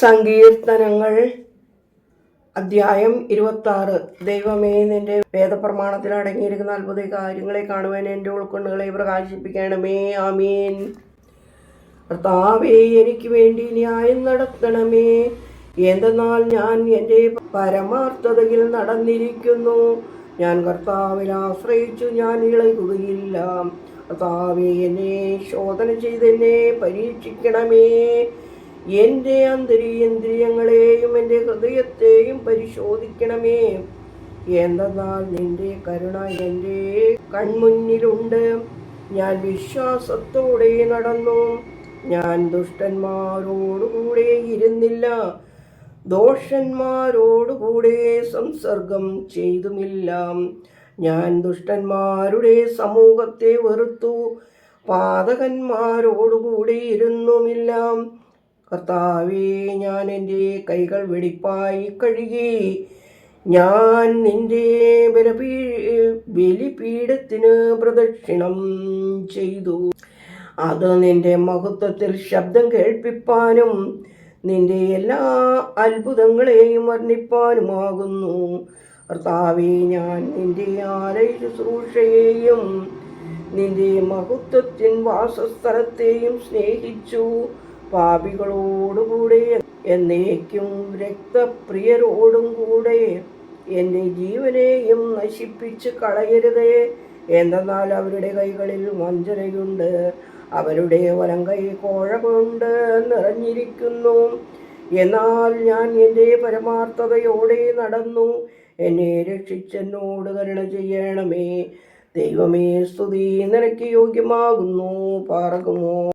സങ്കീർത്തനങ്ങൾ. അധ്യായം ഇരുപത്താറ്. ദൈവമേ നിന്റെ വേദപ്രമാണത്തിൽ അടങ്ങിയിരിക്കുന്ന അത്ഭുത കാര്യങ്ങളെ കാണുവാൻ എന്റെ ഉൾക്കൊണ്ടുകളെ പ്രകാശിപ്പിക്കണമേ. ആമീൻ. കർത്താവേ എനിക്ക് വേണ്ടി ന്യായം നടത്തണമേ. എന്തെന്നാൽ ഞാൻ എന്റെ പരമാർത്ഥതയിൽ നടന്നിരിക്കുന്നു. ഞാൻ കർത്താവിൽ ആശ്രയിച്ചു ഞാൻ ഇളകുകയില്ല. കർത്താവെ എന്നെ ശോധന ചെയ്ത് എന്നെ പരീക്ഷിക്കണമേ. എന്റെ അന്തരീന്ദ്രിയങ്ങളെയും എന്റെ ഹൃദയത്തെയും പരിശോധിക്കണമേ. എന്തെന്നാൽ നിന്റെ കരുണ എന്റെ കൺമുന്നിലുണ്ട്. ഞാൻ വിശ്വാസത്തോടെ നടന്നു. ഞാൻ ദുഷ്ടന്മാരോടുകൂടെ ഇരുന്നില്ല. ദോഷന്മാരോടുകൂടെ സംസർഗം ചെയ്തുമില്ല. ഞാൻ ദുഷ്ടന്മാരുടെ സമൂഹത്തെ വെറുത്തു. പാതകന്മാരോടുകൂടി ഇരുന്നുമില്ല. കർത്താവേ ഞാൻ എന്റെ കൈകൾ വെടിപ്പായി കഴുകി. ഞാൻ നിന്റെ ബലപീ ബലിപീഠത്തിന് പ്രദക്ഷിണം ചെയ്തു. അത് നിന്റെ മഹത്വത്തിൽ ശബ്ദം കേൾപ്പിപ്പാനും നിന്റെ എല്ലാ അത്ഭുതങ്ങളെയും വർണിപ്പാനുമാകുന്നു. കർത്താവെ ഞാൻ നിന്റെ ആലയ ശുശ്രൂഷയെയും നിന്റെ മഹത്വത്തിൻ വാസസ്ഥലത്തെയും സ്നേഹിച്ചു. പാപികളോടുകൂടെ എന്നേക്കും രക്തപ്രിയരോടും കൂടെ എന്റെ ജീവനെയും നശിപ്പിച്ച് കളയരുതേ. എന്തെന്നാൽ അവരുടെ കൈകളിൽ വഞ്ചനയുണ്ട്. അവരുടെ വലം കൈ കോഴ കൊണ്ട് നിറഞ്ഞിരിക്കുന്നു. എന്നാൽ ഞാൻ എന്റെ പരമാർത്ഥതയോടെ നടന്നു. എന്നെ രക്ഷിച്ചെന്നോട് കരുണ ചെയ്യണമേ. ദൈവമേ സ്തുതി. നിനക്ക് യോഗ്യമാകുന്നു. പാറകുമോ?